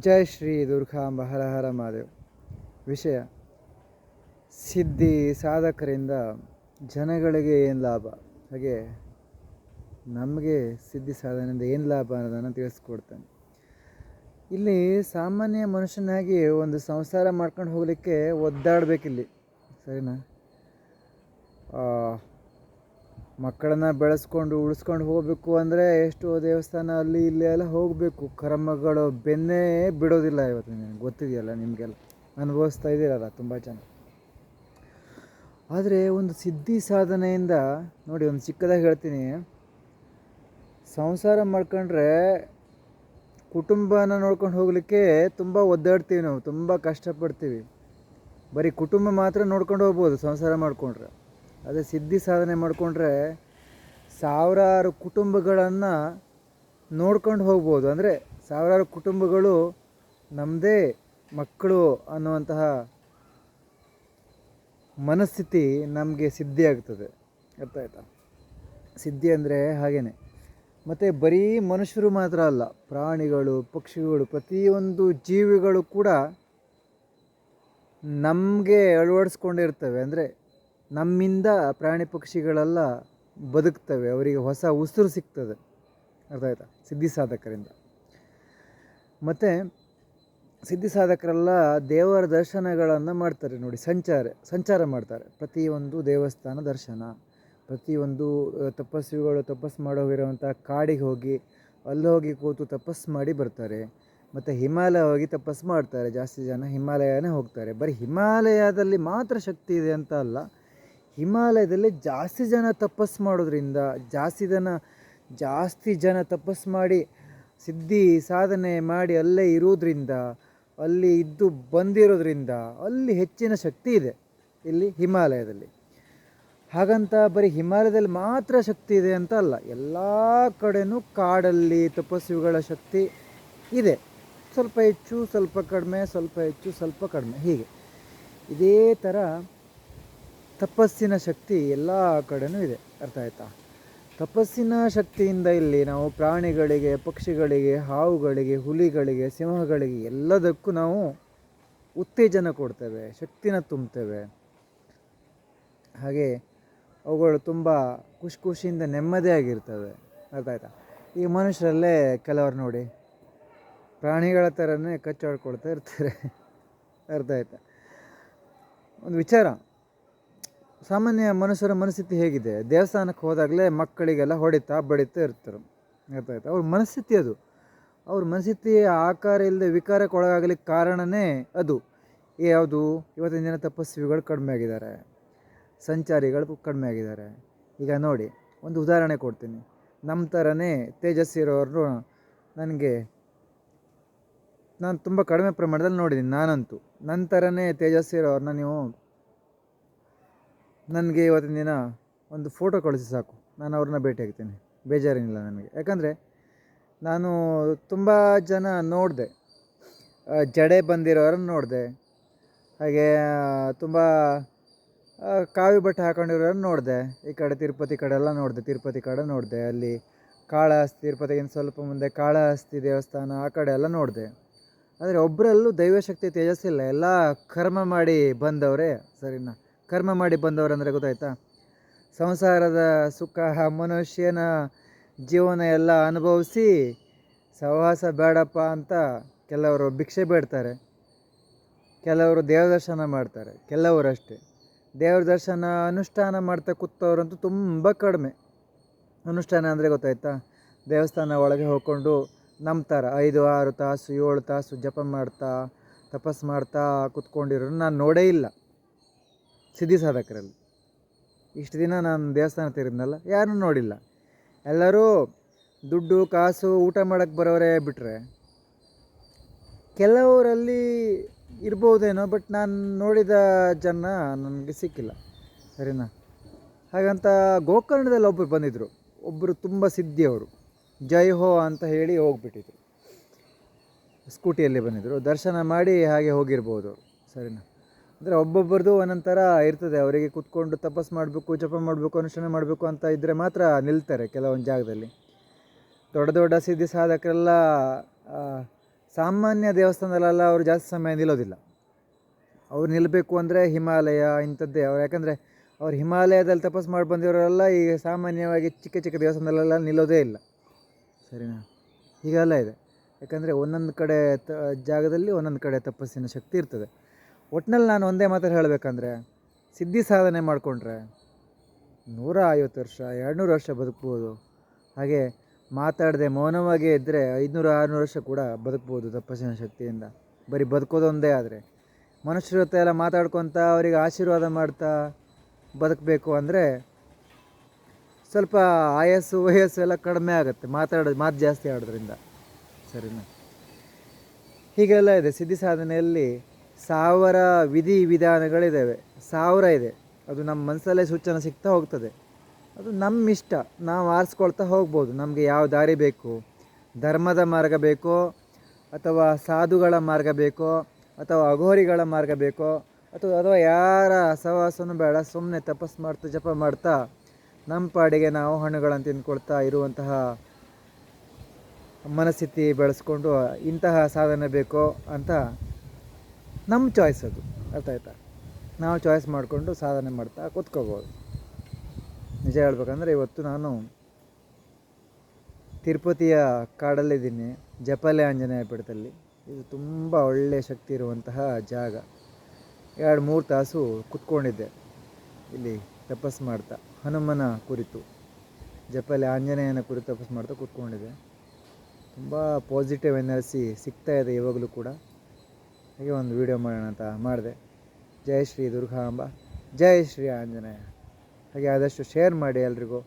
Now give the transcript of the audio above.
ಜೈ ಶ್ರೀ ದುರ್ಗಾಂಬ ಹರ ಹರ ಮಹಾದೇವ್. ವಿಷಯ, ಸಿದ್ಧಿ ಸಾಧಕರಿಂದ ಜನಗಳಿಗೆ ಏನು ಲಾಭ? ಹಾಗೆ ನಮಗೆ ಸಿದ್ಧಿ ಸಾಧನೆಯಿಂದ ಏನು ಲಾಭ ಅನ್ನೋದನ್ನು ತಿಳಿಸ್ಕೊಡ್ತೇನೆ. ಇಲ್ಲಿ ಸಾಮಾನ್ಯ ಮನುಷ್ಯನಾಗಿ ಒಂದು ಸಂಸಾರ ಮಾಡ್ಕೊಂಡು ಹೋಗಲಿಕ್ಕೆ ಒದ್ದಾಡಬೇಕಿಲ್ಲಿ. ಸರಿನಾ? ಮಕ್ಕಳನ್ನ ಬೆಳೆಸ್ಕೊಂಡು, ಉಳಿಸ್ಕೊಂಡು ಹೋಗಬೇಕು ಅಂದರೆ ಎಷ್ಟೋ ದೇವಸ್ಥಾನ ಅಲ್ಲಿ ಇಲ್ಲಿ ಎಲ್ಲ ಹೋಗಬೇಕು. ಕರ್ಮಗಳು ಬೆನ್ನೇ ಬಿಡೋದಿಲ್ಲ ಇವತ್ತು ನಿಮ್ಗೆ. ಗೊತ್ತಿದೆಯಲ್ಲ ನಿಮಗೆಲ್ಲ? ಅನುಭವಿಸ್ತಾ ಇದ್ದೀರಲ್ಲ ತುಂಬ ಜನ. ಆದರೆ ಒಂದು ಸಿದ್ಧಿ ಸಾಧನೆಯಿಂದ, ನೋಡಿ ಒಂದು ಚಿಕ್ಕದಾಗಿ ಹೇಳ್ತೀನಿ. ಸಂಸಾರ ಮಾಡ್ಕೊಂಡ್ರೆ ಕುಟುಂಬನ ನೋಡ್ಕೊಂಡು ಹೋಗಲಿಕ್ಕೆ ತುಂಬ ಒದ್ದಾಡ್ತೀವಿ ನಾವು, ತುಂಬ ಕಷ್ಟಪಡ್ತೀವಿ. ಬರೀ ಕುಟುಂಬ ಮಾತ್ರ ನೋಡ್ಕೊಂಡು ಹೋಗ್ಬೋದು ಸಂಸಾರ ಮಾಡಿಕೊಂಡ್ರೆ. ಅದೇ ಸಿದ್ಧಿ ಸಾಧನೆ ಮಾಡಿಕೊಂಡ್ರೆ ಸಾವಿರಾರು ಕುಟುಂಬಗಳನ್ನು ನೋಡ್ಕೊಂಡು ಹೋಗ್ಬೋದು. ಅಂದರೆ ಸಾವಿರಾರು ಕುಟುಂಬಗಳು ನಮ್ಮದೇ ಮಕ್ಕಳು ಅನ್ನುವಂತಹ ಮನಸ್ಥಿತಿ ನಮಗೆ ಸಿದ್ಧಿ ಆಗ್ತದೆ. ಅರ್ಥ ಆಯ್ತಾ? ಸಿದ್ಧಿ ಅಂದರೆ ಹಾಗೇ ಮತ್ತು ಬರೀ ಮನುಷ್ಯರು ಮಾತ್ರ ಅಲ್ಲ, ಪ್ರಾಣಿಗಳು, ಪಕ್ಷಿಗಳು, ಪ್ರತಿಯೊಂದು ಜೀವಿಗಳು ಕೂಡ ನಮಗೆ ಅಳವಡಿಸ್ಕೊಂಡಿರ್ತವೆ. ಅಂದರೆ ನಮ್ಮಿಂದ ಪ್ರಾಣಿ ಪಕ್ಷಿಗಳೆಲ್ಲ ಬದುಕ್ತವೆ, ಅವರಿಗೆ ಹೊಸ ಉಸಿರು ಸಿಗ್ತದೆ. ಅರ್ಥ ಆಯ್ತಾ? ಸಿದ್ಧಿ ಸಾಧಕರಿಂದ. ಮತ್ತು ಸಿದ್ಧಿ ಸಾಧಕರೆಲ್ಲ ದೇವರ ದರ್ಶನಗಳನ್ನು ಮಾಡ್ತಾರೆ ನೋಡಿ, ಸಂಚಾರ ಸಂಚಾರ ಮಾಡ್ತಾರೆ. ಪ್ರತಿಯೊಂದು ದೇವಸ್ಥಾನ ದರ್ಶನ, ಪ್ರತಿಯೊಂದು ತಪಸ್ವಿಗಳು ತಪಸ್ಸು ಮಾಡೋಗಿರುವಂಥ ಕಾಡಿಗೆ ಹೋಗಿ, ಅಲ್ಲಿ ಹೋಗಿ ಕೂತು ತಪಸ್ಸು ಮಾಡಿ ಬರ್ತಾರೆ. ಮತ್ತು ಹಿಮಾಲಯ ಹೋಗಿ ತಪಸ್ಸು ಮಾಡ್ತಾರೆ, ಜಾಸ್ತಿ ಜನ ಹಿಮಾಲಯನೇ ಹೋಗ್ತಾರೆ. ಬರೀ ಹಿಮಾಲಯದಲ್ಲಿ ಮಾತ್ರ ಶಕ್ತಿ ಇದೆ ಅಂತ ಅಲ್ಲ ಹಿಮಾಲಯದಲ್ಲಿ ಜಾಸ್ತಿ ಜನ ತಪಸ್ಸು ಮಾಡೋದ್ರಿಂದ, ಜಾಸ್ತಿ ಜನ ಜಾಸ್ತಿ ಜನ ತಪಸ್ಸು ಮಾಡಿ, ಸಿದ್ಧಿ ಸಾಧನೆ ಮಾಡಿ ಅಲ್ಲೇ ಇರೋದ್ರಿಂದ, ಅಲ್ಲಿ ಇದ್ದು ಬಂದಿರೋದ್ರಿಂದ ಅಲ್ಲಿ ಹೆಚ್ಚಿನ ಶಕ್ತಿ ಇದೆ ಇಲ್ಲಿ ಹಿಮಾಲಯದಲ್ಲಿ. ಹಾಗಂತ ಬರೀ ಹಿಮಾಲಯದಲ್ಲಿ ಮಾತ್ರ ಶಕ್ತಿ ಇದೆ ಅಂತ ಅಲ್ಲ, ಎಲ್ಲ ಕಡೆನೂ ಕಾಡಲ್ಲಿ ತಪಸ್ವಿಗಳ ಶಕ್ತಿ ಇದೆ. ಸ್ವಲ್ಪ ಹೆಚ್ಚು, ಸ್ವಲ್ಪ ಕಡಿಮೆ, ಸ್ವಲ್ಪ ಹೆಚ್ಚು, ಸ್ವಲ್ಪ ಕಡಿಮೆ, ಹೀಗೆ. ಇದೇ ಥರ ತಪಸ್ಸಿನ ಶಕ್ತಿ ಎಲ್ಲ ಕಡೆನೂ ಇದೆ. ಅರ್ಥ ಆಯ್ತಾ? ತಪಸ್ಸಿನ ಶಕ್ತಿಯಿಂದ ಇಲ್ಲಿ ನಾವು ಪ್ರಾಣಿಗಳಿಗೆ, ಪಕ್ಷಿಗಳಿಗೆ, ಹಾವುಗಳಿಗೆ, ಹುಲಿಗಳಿಗೆ, ಸಿಂಹಗಳಿಗೆ ಎಲ್ಲದಕ್ಕೂ ನಾವು ಉತ್ತೇಜನ ಕೊಡ್ತೇವೆ, ಶಕ್ತಿನ ತುಂಬ್ತೇವೆ ಹಾಗೆ ಅವುಗಳು ತುಂಬ ಖುಷಿ ಖುಷಿಯಿಂದ ನೆಮ್ಮದಿಯಾಗಿರ್ತವೆ ಅರ್ಥ ಆಯ್ತಾ? ಈ ಮನುಷ್ಯರಲ್ಲೇ ಕೆಲವರು ನೋಡಿ, ಪ್ರಾಣಿಗಳ ಥರನೇ ಕಚ್ಚಾಡ್ಕೊಳ್ತಾ ಇರ್ತಾರೆ. ಅರ್ಥ ಆಯ್ತಾ? ಒಂದು ವಿಚಾರ. ಸಾಮಾನ್ಯ ಮನುಷ್ಯರ ಮನಸ್ಥಿತಿ ಹೇಗಿದೆ? ದೇವಸ್ಥಾನಕ್ಕೆ ಹೋದಾಗಲೇ ಮಕ್ಕಳಿಗೆಲ್ಲ ಹೊಡಿತಾ ಬಡಿತಾ ಇರ್ತಾರೆ. ಗೊತ್ತಾಯ್ತು ಅವ್ರ ಮನಸ್ಥಿತಿ ಅದು. ಅವ್ರ ಮನಸ್ಥಿತಿ ಆಕಾರ ಇಲ್ಲದೆ ವಿಕಾರಕ್ಕೆ ಒಳಗಾಗಲಿಕ್ಕೆ ಕಾರಣನೇ ಅದು. ಯಾವುದು? ಇವತ್ತಿನ ದಿನ ತಪಸ್ವಿಗಳು ಕಡಿಮೆ ಆಗಿದ್ದಾರೆ. ಸಂಚಾರಿಗಳು ಕಡಿಮೆ ಆಗಿದ್ದಾರೆ. ಈಗ ನೋಡಿ, ಒಂದು ಉದಾಹರಣೆ ಕೊಡ್ತೀನಿ. ನಮ್ಮ ಥರನೇ ತೇಜಸ್ವಿ ಇರೋರು ನನಗೆ ನಾನು ತುಂಬ ಕಡಿಮೆ ಪ್ರಮಾಣದಲ್ಲಿ ನೋಡಿದ್ದೀನಿ ನಾನಂತೂ. ನನ್ನ ಥರನೇ ತೇಜಸ್ವಿ ಇರೋರನ್ನ ನೀವು ನನಗೆ ಇವತ್ತಿನ ದಿನ ಒಂದು ಫೋಟೋ ಕಳಿಸಿ ಸಾಕು. ನಾನು ಅವ್ರನ್ನ ಭೇಟಿ ಆಗ್ತೀನಿ. ಬೇಜಾರೇನಿಲ್ಲ ನನಗೆ. ಯಾಕಂದರೆ ನಾನು ತುಂಬ ಜನ ನೋಡಿದೆ. ಜಡೆ ಬಂದಿರೋರನ್ನು ನೋಡಿದೆ. ಹಾಗೆ ತುಂಬ ಕಾವಿ ಬಟ್ಟೆ ಹಾಕೊಂಡಿರೋರನ್ನ ನೋಡಿದೆ. ಈ ಕಡೆ ತಿರುಪತಿ ಕಡೆ ಎಲ್ಲ ನೋಡಿದೆ. ತಿರುಪತಿ ಕಡೆ ನೋಡಿದೆ. ಅಲ್ಲಿ ಕಾಳಹಸ್ತಿ, ತಿರುಪತಿಗಿಂತ ಸ್ವಲ್ಪ ಮುಂದೆ ಕಾಳಹಸ್ತಿ ದೇವಸ್ಥಾನ ಆ ಕಡೆ ಎಲ್ಲ ನೋಡಿದೆ. ಆದರೆ ಒಬ್ಬರಲ್ಲೂ ದೈವಶಕ್ತಿ ತೇಜಸ್ಸಿಲ್ಲ ಎಲ್ಲ ಕರ್ಮ ಮಾಡಿ ಬಂದವರೇ ಸರಿನಾ? ಕರ್ಮ ಮಾಡಿ ಬಂದವರು ಅಂದರೆ ಗೊತ್ತಾಯ್ತಾ? ಸಂಸಾರದ ಸುಖ, ಮನುಷ್ಯನ ಜೀವನ ಎಲ್ಲ ಅನುಭವಿಸಿ ಸಹವಾಸ ಬೇಡಪ್ಪ ಅಂತ ಕೆಲವರು ಭಿಕ್ಷೆ ಬೇಡ್ತಾರೆ. ಕೆಲವರು ದೇವ್ರ ದರ್ಶನ ಮಾಡ್ತಾರೆ. ಕೆಲವರು ಅಷ್ಟೇ ದೇವ್ರ ದರ್ಶನ ಅನುಷ್ಠಾನ ಮಾಡ್ತಾ ಕೂತವ್ರಂತೂ ತುಂಬ ಕಡಿಮೆ. ಅನುಷ್ಠಾನ ಅಂದರೆ ಗೊತ್ತಾಯ್ತಾ? ದೇವಸ್ಥಾನ ಒಳಗೆ ಹೋಗ್ಕೊಂಡು ನಂಬ್ತಾರೆ. ಐದು, ಆರು ತಾಸು, ಏಳು ತಾಸು ಜಪ ಮಾಡ್ತಾ ತಪಸ್ಸು ಮಾಡ್ತಾ ಕೂತ್ಕೊಂಡಿರೋರು ನಾನು ನೋಡೇ ಇಲ್ಲ. ಸಿದ್ಧಿ ಸಾಧಕರಲ್ಲಿ ಇಷ್ಟು ದಿನ ನಾನು ದೇವಸ್ಥಾನ ತಿರಿದ್ನಲ್ಲ ಯಾರನ್ನೂ ನೋಡಿಲ್ಲ. ಎಲ್ಲರೂ ದುಡ್ಡು, ಕಾಸು, ಊಟ ಮಾಡೋಕ್ಕೆ ಬರೋರೇ ಬಿಟ್ಟರೆ ಕೆಲವರಲ್ಲಿ ಇರ್ಬೋದೇನೋ, ಬಟ್ ನಾನು ನೋಡಿದ ಜನ ನನಗೆ ಸಿಕ್ಕಿಲ್ಲ. ಸರಿನಾ? ಹಾಗಂತ ಗೋಕರ್ಣದಲ್ಲಿ ಒಬ್ಬರು ಬಂದಿದ್ದರು ಒಬ್ಬರು ತುಂಬ ಸಿದ್ಧಿಯವರು. ಜೈ ಹೋ ಅಂತ ಹೇಳಿ ಹೋಗ್ಬಿಟ್ಟಿದ್ರು. ಸ್ಕೂಟಿಯಲ್ಲಿ ಬಂದಿದ್ದರು ದರ್ಶನ ಮಾಡಿ ಹಾಗೆ ಹೋಗಿರ್ಬೋದು. ಸರಿನಾ? ಅಂದರೆ ಒಬ್ಬೊಬ್ಬರದು ಒಂದೊಂದು ಥರ ಇರ್ತದೆ. ಅವರಿಗೆ ಕೂತ್ಕೊಂಡು ತಪಸ್ ಮಾಡಬೇಕು, ಜಪ ಮಾಡಬೇಕು, ಅನುಷ್ಠಾನ ಮಾಡಬೇಕು ಅಂತ ಇದ್ದರೆ ಮಾತ್ರ ನಿಲ್ತಾರೆ ಕೆಲವೊಂದು ಜಾಗದಲ್ಲಿ. ದೊಡ್ಡ ದೊಡ್ಡ ಸಿದ್ಧಿ ಸಾಧಕರೆಲ್ಲ ಸಾಮಾನ್ಯ ದೇವಸ್ಥಾನದಲ್ಲೆಲ್ಲ ಅವರು ಜಾಸ್ತಿ ಸಮಯ ನಿಲ್ಲೋದಿಲ್ಲ. ಅವ್ರು ನಿಲ್ಲಬೇಕು ಅಂದರೆ ಹಿಮಾಲಯ ಇಂಥದ್ದೇ. ಅವ್ರು ಯಾಕಂದರೆ ಅವ್ರು ಹಿಮಾಲಯದಲ್ಲಿ ತಪಸ್ ಮಾಡಿ ಬಂದಿರೋರೆಲ್ಲ ಈಗ ಸಾಮಾನ್ಯವಾಗಿ ಚಿಕ್ಕ ಚಿಕ್ಕ ದೇವಸ್ಥಾನದಲ್ಲೆಲ್ಲ ನಿಲ್ಲೋದೇ ಇಲ್ಲ. ಸರಿನಾ? ಹೀಗೆಲ್ಲ ಇದೆ. ಯಾಕಂದರೆ ಒಂದೊಂದು ಕಡೆ ತ, ಜಾಗದಲ್ಲಿ ಒಂದೊಂದು ಕಡೆ ತಪಸ್ಸಿನ ಶಕ್ತಿ ಇರ್ತದೆ. ಒಟ್ನಲ್ಲಿ ನಾನು ಒಂದೇ ಮಾತಲ್ಲಿ ಹೇಳಬೇಕಂದ್ರೆ, ಸಿದ್ಧಿ ಸಾಧನೆ ಮಾಡಿಕೊಂಡ್ರೆ ನೂರ ಐವತ್ತು ವರ್ಷ, ಎರಡುನೂರು ವರ್ಷ ಬದುಕ್ಬೋದು. ಹಾಗೆ ಮಾತಾಡದೆ ಮೌನವಾಗೇ ಇದ್ದರೆ ಐದುನೂರು, ಆರುನೂರು ವರ್ಷ ಕೂಡ ಬದುಕ್ಬೋದು ತಪಸ್ಸಿನ ಶಕ್ತಿಯಿಂದ. ಬರೀ ಬದುಕೋದೊಂದೇ ಆದರೆ. ಮನುಷ್ಯರ ಜೊತೆ ಎಲ್ಲ ಮಾತಾಡ್ಕೊತ ಅವರಿಗೆ ಆಶೀರ್ವಾದ ಮಾಡ್ತಾ ಬದುಕಬೇಕು ಅಂದರೆ ಸ್ವಲ್ಪ ಆಯಸ್ಸು, ವಯಸ್ಸು ಎಲ್ಲ ಕಡಿಮೆ ಆಗುತ್ತೆ ಮಾತಾಡೋದು ಮಾತು ಜಾಸ್ತಿ ಆಡೋದ್ರಿಂದ. ಸರಿನಾ? ಹೀಗೆಲ್ಲ ಇದೆ. ಸಿದ್ಧಿ ಸಾಧನೆಯಲ್ಲಿ ಸಾವಿರ ವಿಧಿ ವಿಧಾನಗಳಿದ್ದಾವೆ ಸಾವಿರ ಇದೆ. ಅದು ನಮ್ಮ ಮನಸ್ಸಲ್ಲೇ ಸೂಚನೆ ಸಿಗ್ತಾ ಹೋಗ್ತದೆ. ಅದು ನಮ್ಮ ಇಷ್ಟ. ನಾವು ಆರಿಸ್ಕೊಳ್ತಾ ಹೋಗ್ಬೋದು. ನಮಗೆ ಯಾವ ದಾರಿ ಬೇಕು? ಧರ್ಮದ ಮಾರ್ಗ ಬೇಕೋ? ಅಥವಾ ಸಾಧುಗಳ ಮಾರ್ಗ ಬೇಕೋ? ಅಥವಾ ಅಘೋರಿಗಳ ಮಾರ್ಗ ಬೇಕೋ? ಅಥವಾ ಅಥವಾ ಯಾರ ಸಹವಾಸನೂ ಬೇಡ. ಸುಮ್ಮನೆ ತಪಸ್ಸು ಮಾಡ್ತಾ, ಜಪ ಮಾಡ್ತಾ, ನಮ್ಮ ಪಾಡಿಗೆ ನಾವು ಹಣ್ಣುಗಳನ್ನು ತಿಂದ್ಕೊಳ್ತಾ ಇರುವಂತಹ ಮನಸ್ಥಿತಿ ಬೆಳೆಸ್ಕೊಂಡು ಇಂತಹ ಸಾಧನೆ ಬೇಕೋ ಅಂತ ನಮ್ಮ ಚಾಯ್ಸ್ ಅದು. ಅರ್ಥ ಆಯ್ತಾ? ನಾವು ಚಾಯ್ಸ್ ಮಾಡಿಕೊಂಡು ಸಾಧನೆ ಮಾಡ್ತಾ ಕೂತ್ಕೋಬೋದು. ನಿಜ ಹೇಳ್ಬೇಕಂದ್ರೆ ಇವತ್ತು ನಾನು ತಿರುಪತಿಯ ಕಾಡಲ್ಲಿದ್ದೀನಿ ಜಪಾಲೆ ಆಂಜನೇಯ ಪೀಠದಲ್ಲಿ. ಇದು ತುಂಬ ಒಳ್ಳೆಯ ಶಕ್ತಿ ಇರುವಂತಹ ಜಾಗ. ಎರಡು ಮೂರು ತಾಸು ಕುತ್ಕೊಂಡಿದ್ದೆ. ಇಲ್ಲಿ ತಪಸ್ ಮಾಡ್ತಾ, ಹನುಮನ ಕುರಿತು ಜಪಾಲೆ ಆಂಜನೇಯನ ಕುರಿತು ತಪಸ್ ಮಾಡ್ತಾ ಕೂತ್ಕೊಂಡಿದ್ದೆ. ತುಂಬ ಪಾಸಿಟಿವ್ ಎನರ್ಜಿ ಸಿಗ್ತಾ ಇದೆ ಇವಾಗಲೂ ಕೂಡ. ಹಾಗೆ ಒಂದು ವೀಡಿಯೋ ಮಾಡೋಣ ಅಂತ ಮಾಡಿದೆ. ಜೈ ಶ್ರೀ ದುರ್ಗಾಂಬ ಜೈ ಶ್ರೀ ಆಂಜನೇಯ. ಹಾಗೆ ಆದಷ್ಟು ಶೇರ್ ಮಾಡಿ ಎಲ್ರಿಗೂ.